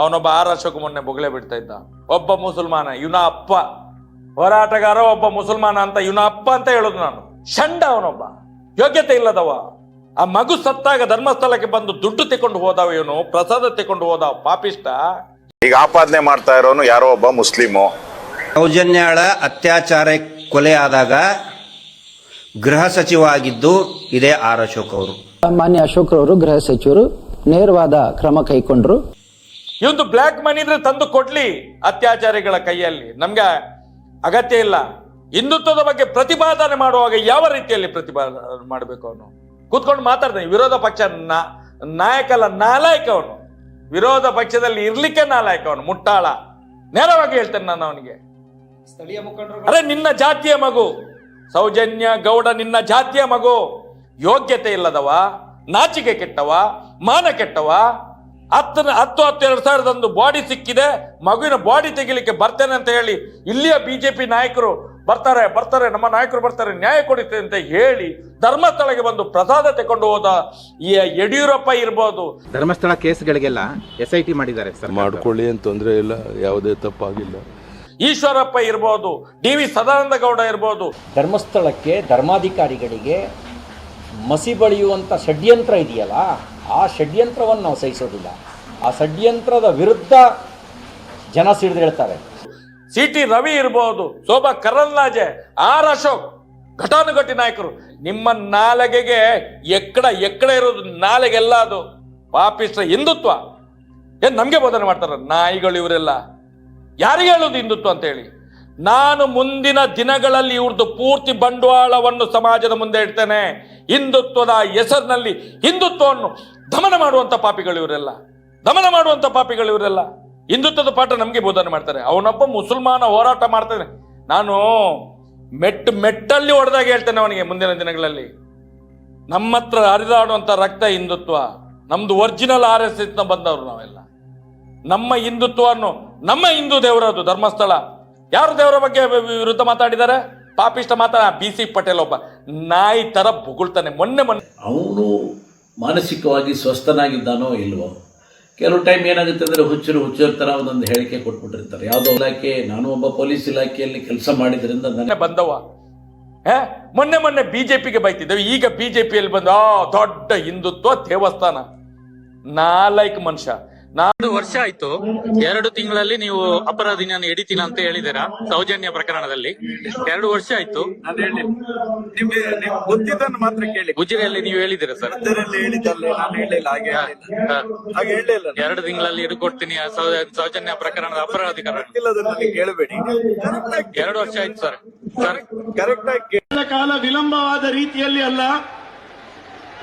ಅವನೊಬ್ಬ ಆರ್ ವರ್ಷಕ್ಕೂ ಮೊನ್ನೆ ಬೊಗಳೆ ಬಿಡ್ತಾ ಇದ್ದ. ಒಬ್ಬ ಮುಸಲ್ಮಾನ ಇವನ ಅಪ್ಪ ಹೋರಾಟಗಾರ ಒಬ್ಬ ಮುಸಲ್ಮಾನ ಅಂತ ಇವನ ಅಪ್ಪ ಅಂತ ಹೇಳೋದು ನಾನು. ಷಂಡ ಅವನೊಬ್ಬ. ಯೋಗ್ಯತೆ ಇಲ್ಲದವ. ಆ ಮಗು ಸತ್ತಾಗ ಧರ್ಮಸ್ಥಳಕ್ಕೆ ಬಂದು ದುಡ್ಡು ತೆಕೊಂಡು ಹೋದವ ಇವನು ಪ್ರಸಾದ ತೆಕೊಂಡು ಹೋದಾವ ಪಾಪಿಷ್ಟ. ಈಗ ಆಪಾದನೆ ಮಾಡ್ತಾ ಇರೋನು ಯಾರೋ ಒಬ್ಬ ಮುಸ್ಲಿಮು. ಸೌಜನ್ಯಾಳ ಅತ್ಯಾಚಾರ ಕೊಲೆ ಆದಾಗ ಗೃಹ ಸಚಿವ ಆಗಿದ್ದು ಇದೇ ಆರ್ ಅಶೋಕ್ ಅವರು. ಮಾನ್ಯ ಅಶೋಕ್ ಅವರು ಗೃಹ ಸಚಿವರು ನೇರವಾದ ಕ್ರಮ ಕೈಗೊಂಡ್ರು. ಇವಂದು ಬ್ಲ್ಯಾಕ್ ಮನಿ ಇದ್ರೆ ತಂದು ಕೊಡ್ಲಿ ಅತ್ಯಾಚಾರಿಗಳ ಕೈಯಲ್ಲಿ. ನಮ್ಗೆ ಅಗತ್ಯ ಇಲ್ಲ. ಹಿಂದುತ್ವದ ಬಗ್ಗೆ ಪ್ರತಿಪಾದನೆ ಮಾಡುವಾಗ ಯಾವ ರೀತಿಯಲ್ಲಿ ಪ್ರತಿಪಾದನೆ ಮಾಡಬೇಕು ಅವನು? ಕೂತ್ಕೊಂಡು ಮಾತಾಡ್ತಾನೆ ವಿರೋಧ ಪಕ್ಷ ನಾಯಕಲ್ಲ ನಾಲಾಯಕ ಅವನು. ವಿರೋಧ ಪಕ್ಷದಲ್ಲಿ ಇರ್ಲಿಕ್ಕೆ ನಾಲಾಯಕ ಅವನು ಮುಟ್ಟಾಳ. ನೇರವಾಗಿ ಹೇಳ್ತೇನೆ ನಾನು ಅವನಿಗೆ. ಅರೆ ನಿನ್ನ ಜಾತಿಯ ಮಗು. ಸೌಜನ್ಯ ಗೌಡ ನಿನ್ನ ಜಾತಿಯ ಮಗು. ಯೋಗ್ಯತೆ ಇಲ್ಲದವ ನಾಚಿಕೆ ಕೆಟ್ಟವ ಮಾನ ಕೆಟ್ಟವ ಹತ್ತನ ಹತ್ತು ಹತ್ತು ಸಾವಿರದ ಒಂದು ಬಾಡಿ ಸಿಕ್ಕಿದೆ ಮಗುವಿನ ಬಾಡಿ ತೆಗಿಲಿಕ್ಕೆ ಬರ್ತೇನೆ ಅಂತ ಹೇಳಿ ಇಲ್ಲಿಯ ಬಿಜೆಪಿ ನಾಯಕರು ಬರ್ತಾರೆ ಬರ್ತಾರೆ ನಮ್ಮ ನಾಯಕರು ಬರ್ತಾರೆ ನ್ಯಾಯ ಕೊಡುತ್ತೆ ಅಂತ ಹೇಳಿ ಧರ್ಮಸ್ಥಳಕ್ಕೆ ಬಂದು ಪ್ರಸಾದ ತಗೊಂಡು ಹೋದ ಈ ಯಡಿಯೂರಪ್ಪ ಇರ್ಬೋದು. ಧರ್ಮಸ್ಥಳ ಕೇಸ್ಗಳಿಗೆಲ್ಲ ಎಸ್ ಐ ಟಿ ಮಾಡಿದ್ದಾರೆ ಸರ್ ಮಾಡ್ಕೊಳ್ಳಿ ಅಂತ ತೊಂದರೆ ಇಲ್ಲ ಯಾವುದೇ ತಪ್ಪಾಗಿಲ್ಲ. ಈಶ್ವರಪ್ಪ ಇರ್ಬೋದು ಡಿ ವಿ ಸದಾನಂದ ಗೌಡ ಇರ್ಬೋದು. ಧರ್ಮಸ್ಥಳಕ್ಕೆ ಧರ್ಮಾಧಿಕಾರಿಗಳಿಗೆ ಮಸಿ ಬಳಿಯುವಂಥ ಷಡ್ಯಂತ್ರ ಇದೆಯಲ್ಲ ಆ ಷಡ್ಯಂತ್ರವನ್ನು ನಾವು ಸಹಿಸೋದಿಲ್ಲ. ಆ ಷಡ್ಯಂತ್ರದ ವಿರುದ್ಧ ಜನ ಸಿಡಿದೇಳ್ತಾರೆ ಸಿ ಟಿ ರವಿ ಇರ್ಬೋದು, ಶೋಭಾ ಕರಲ್ಲಾಜೆ ಆರ್ ಅಶೋಕ್, ಘಟಾನುಘಟಿ ನಾಯಕರು. ನಿಮ್ಮ ನಾಲಗೆಗೆ ಎಕ್ಕಡ ಎಕ್ಕಡ ಇರೋದು ನಾಲೆಗೆಲ್ಲ ಅದು. ವಾಪಿಸ ಹಿಂದುತ್ವ. ಏನ್ ನಮ್ಗೆ ಬೋಧನೆ ಮಾಡ್ತಾರ? ನಾಯಿಗಳು ಇವರೆಲ್ಲ. ಯಾರಿಗೆ ಹೇಳೋದು ಹಿಂದುತ್ವ ಅಂತ ಹೇಳಿ ನಾನು ಮುಂದಿನ ದಿನಗಳಲ್ಲಿ ಇವ್ರದ್ದು ಪೂರ್ತಿ ಬಂಡವಾಳವನ್ನು ಸಮಾಜದ ಮುಂದೆ ಇಡ್ತೇನೆ. ಹಿಂದುತ್ವದ ಹೆಸರಿನಲ್ಲಿ ಹಿಂದುತ್ವವನ್ನು ದಮನ ಮಾಡುವಂತ ಪಾಪಿಗಳು ಇವರೆಲ್ಲ. ದಮನ ಮಾಡುವಂತ ಪಾಪಿಗಳು ಇವರೆಲ್ಲ. ಹಿಂದುತ್ವದ ಪಾಠ ನಮಗೆ ಬೋಧನೆ ಮಾಡ್ತಾರೆ. ಅವನೊಬ್ಬ ಮುಸಲ್ಮಾನ ಹೋರಾಟ ಮಾಡ್ತಾನೆ. ನಾನು ಮೆಟ್ಟು ಮೆಟ್ಟಲ್ಲಿ ಹೊಡೆದಾಗ ಹೇಳ್ತೇನೆ ಅವನಿಗೆ ಮುಂದಿನ ದಿನಗಳಲ್ಲಿ. ನಮ್ಮ ಹತ್ರ ಹರಿದಾಡುವಂತ ರಕ್ತ ಹಿಂದುತ್ವ, ನಮ್ದು ಒರಿಜಿನಲ್ ಆರ್ ಎಸ್ ಎಸ್ನ ಬಂದವರು ನಾವೆಲ್ಲ. ನಮ್ಮ ಹಿಂದುತ್ವವನ್ನು ನಮ್ಮ ಹಿಂದೂ ದೇವರದು ಧರ್ಮಸ್ಥಳ ಯಾರು ದೇವರ ಬಗ್ಗೆ ವಿರುದ್ಧ ಮಾತಾಡಿದ್ದಾರೆ? ಪಾಪಿಷ್ಟ ಮಾತಾಡ ಬಿ ಸಿ ಪಟೇಲ್ ಒಬ್ಬ. ನಾಯಿ ತರ ಬುಗುಳ್ತಾನೆ ಮೊನ್ನೆ ಮೊನ್ನೆ. ಅವನು ಮಾನಸಿಕವಾಗಿ ಸ್ವಸ್ಥನಾಗಿದ್ದಾನೋ ಇಲ್ವೋ? ಕೆಲವು ಟೈಮ್ ಏನಾಗುತ್ತೆ ಅಂದರೆ ಹುಚ್ಚರು ಹುಚ್ಚರ ಥರ ಒಂದೊಂದು ಹೇಳಿಕೆ ಕೊಟ್ಬಿಟ್ಟಿರ್ತಾರೆ. ಯಾವುದೋ ಇಲಾಖೆ ನಾನು ಒಬ್ಬ ಪೊಲೀಸ್ ಇಲಾಖೆಯಲ್ಲಿ ಕೆಲಸ ಮಾಡಿದ್ರಿಂದ ನನಗೆ ಬಂದವ. ಏ ಮೊನ್ನೆ ಮೊನ್ನೆ ಬಿಜೆಪಿಗೆ ಬೈತಿದ್ದೇವೆ. ಈಗ ಬಿಜೆಪಿಯಲ್ಲಿ ಬಂದು ಆ ದೊಡ್ಡ ಹಿಂದುತ್ವ ದೇವಸ್ಥಾನ. ನಾಲೈಕ್ ಮನುಷ್ಯ. ಒಂದು ವರ್ಷ ಆಯ್ತು. ಎರಡು ತಿಂಗಳಲ್ಲಿ ನೀವು ಅಪರಾಧಿನ ಹಿಡಿತೀನ ಅಂತ ಹೇಳಿದ್ದೀರಾ ಸೌಜನ್ಯ ಪ್ರಕರಣದಲ್ಲಿ. ಎರಡು ವರ್ಷ ಆಯ್ತು. ನಿಮ್ಗೆ ನೀವು ಗೊತ್ತಿದ್ದನ್ನು ಮಾತ್ರ ಕೇಳಿ. ಗುಜರಿಯಲ್ಲಿ ನೀವು ಹೇಳಿದ್ದೀರಾ ಸರ್? ಅದರಲ್ಲಿ ಹೇಳಿದ್ದಲ್ಲ ನಾನು ಹೇಳಿಲ್ಲ ಹಾಗೆ ಹೇಳಿಲ್ಲ. ಹಾಗೆ ಹೇಳಿಲ್ಲ ಎರಡು ತಿಂಗಳಲ್ಲಿ ಹಿಡ್ಕೊಡ್ತೀನಿ ಆ ಸೌ- ಸೌಜನ್ಯ ಪ್ರಕರಣದ ಗೊತ್ತಿಲ್ಲದನ್ನ ನನಗೆ ಕೇಳಬೇಡಿ. ಎರಡು ವರ್ಷ ಆಯ್ತು ಸರ್. ಸರ್ ಕರೆಕ್ಟ್ ಆಗಿ ಕಾಲ ವಿಳಂಬವಾದ ರೀತಿಯಲ್ಲಿ ಅಲ್ಲ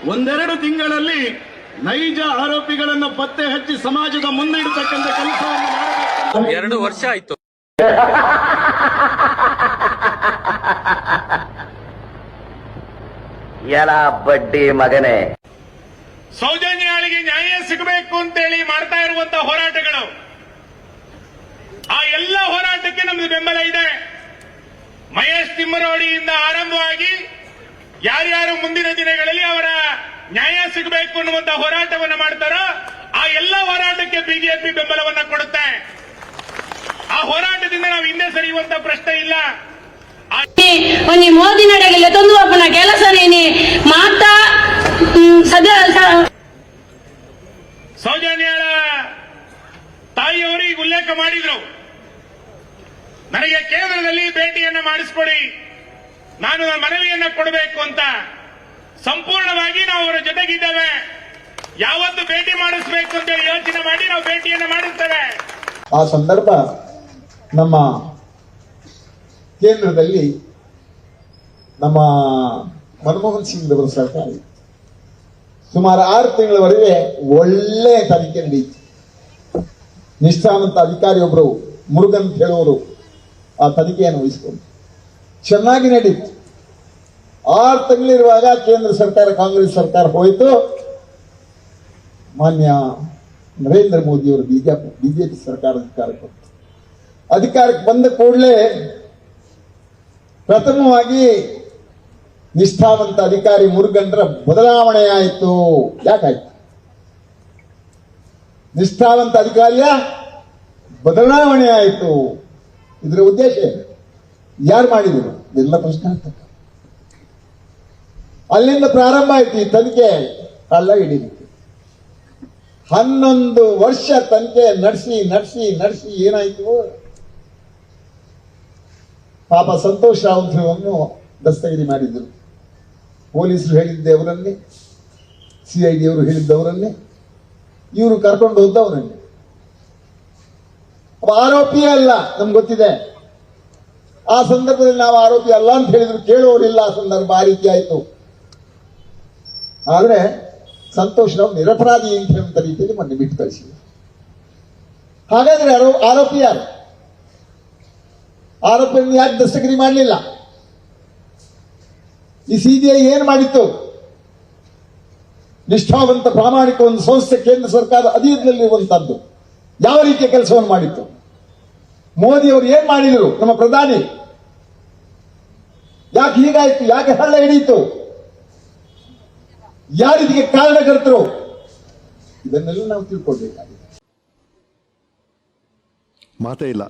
ಒಂದೆರಡು ತಿಂಗಳಲ್ಲಿ ನೈಜ ಆರೋಪಿಗಳನ್ನು ಪತ್ತೆ ಹಚ್ಚಿ ಸಮಾಜದ ಮುಂದೆ ಇಡತಕ್ಕಂಥ ಕೆಲಸವನ್ನು ಮಾಡಬೇಕು. ಎರಡು ವರ್ಷ ಆಯ್ತು. ಎಲ ಬಡ್ಡಿ ಮಗನೇ. ಸೌಜನ್ಯಾಳಿಗೆ ನ್ಯಾಯ ಸಿಗಬೇಕು ಅಂತೇಳಿ ಮಾಡ್ತಾ ಇರುವಂತಹ ಹೋರಾಟಗಳು. ಆ ಎಲ್ಲ ಹೋರಾಟಕ್ಕೆ ನಮ್ದು ಬೆಂಬಲ ಇದೆ. ಮಹೇಶ್ ತಿಮ್ಮರೋಡಿಯಿಂದ ಆರಂಭವಾಗಿ ಯಾರ್ಯಾರು ಮುಂದಿನ ದಿನಗಳಲ್ಲಿ ಅವರ ನ್ಯಾಯ ಸಿಗಬೇಕು ಅನ್ನುವಂತ ಹೋರಾಟವನ್ನು ಮಾಡ್ತಾರೋ ಆ ಎಲ್ಲ ಹೋರಾಟಕ್ಕೆ ಬಿಜೆಪಿ ಬೆಂಬಲವನ್ನ ಕೊಡುತ್ತೆ. ಆ ಹೋರಾಟದಿಂದ ನಾವು ಹಿಂದೆ ಸರಿಯುವಂತ ಪ್ರಶ್ನೆ ಇಲ್ಲ. ನಡೆಯಲಿಲ್ಲ ತಂದು ಅಪ್ಪನ ಕೆಲಸ ನೀನಿ. ಮಾತಾ ಸದ್ಯ ಸೌಜನ್ಯಳ ತಾಯಿಯವರು ಈಗ ಉಲ್ಲೇಖ ಮಾಡಿದ್ರು. ನನಗೆ ಕೇಂದ್ರದಲ್ಲಿ ಭೇಟಿಯನ್ನ ಮಾಡಿಸ್ಕೊಡಿ. ನಾನು ನನ್ನ ಮನವಿಯನ್ನ ಕೊಡಬೇಕು ಅಂತ. ಸಂಪೂರ್ಣವಾಗಿ ನಾವು ಅವರ ಜೊತೆಗಿದ್ದೇವೆ. ಯಾವತ್ತು ಭೇಟಿ ಮಾಡಿಸಬೇಕು ಅಂತ ಯೋಚನೆ ಮಾಡಿ ನಾವು ಭೇಟಿಯನ್ನು ಮಾಡುತ್ತೇವೆ ಆ ಸಂದರ್ಭ ನಮ್ಮ ಕೇಂದ್ರದಲ್ಲಿ ನಮ್ಮ ಮನಮೋಹನ್ ಸಿಂಗ್ ಅವರು ಸರ್ಕಾರ. ಸುಮಾರು ಆರು ತಿಂಗಳವರೆಗೆ ಒಳ್ಳೆ ತನಿಖೆ ನಡೆಯಿತು. ನಿಷ್ಠಾವಂತ ಅಧಿಕಾರಿಯೊಬ್ಬರು ಮುರುಗನ್ ಹೇಳುವರು ಆ ತನಿಖೆಯನ್ನು ವಹಿಸಿಕೊಂಡು. ಚೆನ್ನಾಗಿ ನಡೀತು. ಆರು ತಿಂಗಳಿರುವಾಗ ಕೇಂದ್ರ ಸರ್ಕಾರ, ಕಾಂಗ್ರೆಸ್ ಸರ್ಕಾರ ಹೋಯಿತು. ಮಾನ್ಯ ನರೇಂದ್ರ ಮೋದಿಯವರು ಬಿಜೆಪಿ ಬಿಜೆಪಿ ಸರ್ಕಾರ ಅಧಿಕಾರಕ್ಕೆ ಬಂತು. ಅಧಿಕಾರಕ್ಕೆ ಬಂದ ಕೂಡಲೇ ಪ್ರಥಮವಾಗಿ ನಿಷ್ಠಾವಂತ ಅಧಿಕಾರಿ ಮುರುಗಂಡ್ರ ಬದಲಾವಣೆ ಆಯಿತು. ಯಾಕಾಯ್ತು ನಿಷ್ಠಾವಂತ ಅಧಿಕಾರಿಯ ಬದಲಾವಣೆ ಆಯಿತು. ಇದರ ಉದ್ದೇಶ ಏನು? ಯಾರು ಮಾಡಿದರು? ಎಲ್ಲ ಪ್ರಶ್ನಾರ್ಥಕ. ಅಲ್ಲಿಂದ ಪ್ರಾರಂಭ ಆಯ್ತು, ಈ ತನಿಖೆ ಅಲ್ಲ ಹಿಡಿದಿತ್ತು ಹನ್ನೊಂದು ವರ್ಷ ತನಿಖೆ ನಡೆಸಿ ನಡೆಸಿ ನಡೆಸಿ ಏನಾಯ್ತು? ಪಾಪ ಸಂತೋಷ್ ರಾವುತ್ರವನ್ನು ದಸ್ತಗಿರಿ ಮಾಡಿದ್ರು. ಪೊಲೀಸರು ಹೇಳಿದ್ದೆ ಅವರನ್ನೇ ಸಿ ಐ ಡಿ ಅವರು ಹೇಳಿದ್ದವರನ್ನೇ ಇವರು ಕರ್ಕೊಂಡು ಹೋದವರನ್ನೇ ಆರೋಪಿಯೇ ಅಲ್ಲ, ನಮ್ಗೆ ಗೊತ್ತಿದೆ. ಆ ಸಂದರ್ಭದಲ್ಲಿ ನಾವು ಆರೋಪಿ ಅಲ್ಲ ಅಂತ ಹೇಳಿದ್ರು ಕೇಳುವವರಿಲ್ಲ ಆ ಸಂದರ್ಭ, ಆ ರೀತಿ ಆಯ್ತು. ಆದ್ರೆ ಸಂತೋಷ್ ನಾವು ನಿರಪರಾಧಿ ಅಂತ ರೀತಿಯಲ್ಲಿ ಮೊನ್ನೆ ಬಿಟ್ಟು ಕಳಿಸಿದ್ರು. ಹಾಗಾದ್ರೆ ಆರೋ- ಆರೋಪಿ ಯಾರು? ಆರೋಪಿಯನ್ನು ಯಾಕೆ ದಸ್ತಗಿರಿ ಮಾಡಲಿಲ್ಲ? ಈ ಸಿಬಿಐ ಏನು ಮಾಡಿತ್ತು? ನಿಷ್ಠಾವಂತ ಪ್ರಾಮಾಣಿಕ ಒಂದು ಸಂಸ್ಥೆ ಕೇಂದ್ರ ಸರ್ಕಾರ ಅಧೀನದಲ್ಲಿರುವಂತದ್ದು ಯಾವ ರೀತಿಯ ಕೆಲಸವನ್ನು ಮಾಡಿತ್ತು? ಮೋದಿ ಅವರು ಏನ್ ಮಾಡಿದರು? ನಮ್ಮ ಪ್ರಧಾನಿ? ಯಾಕೆ ಹೀಗಾಯ್ತು? ಯಾಕೆ ಹಳ್ಳ ಹಿಡಿಯಿತು? ಯಾರು ಇದಕ್ಕೆ ಕಾರಣಕರ್ತರು? ಇದನ್ನೆಲ್ಲ ನಾವು ತಿಳ್ಕೊಳ್ಬೇಕಾಗಿದೆ. ಮಾತೇ ಇಲ್ಲ.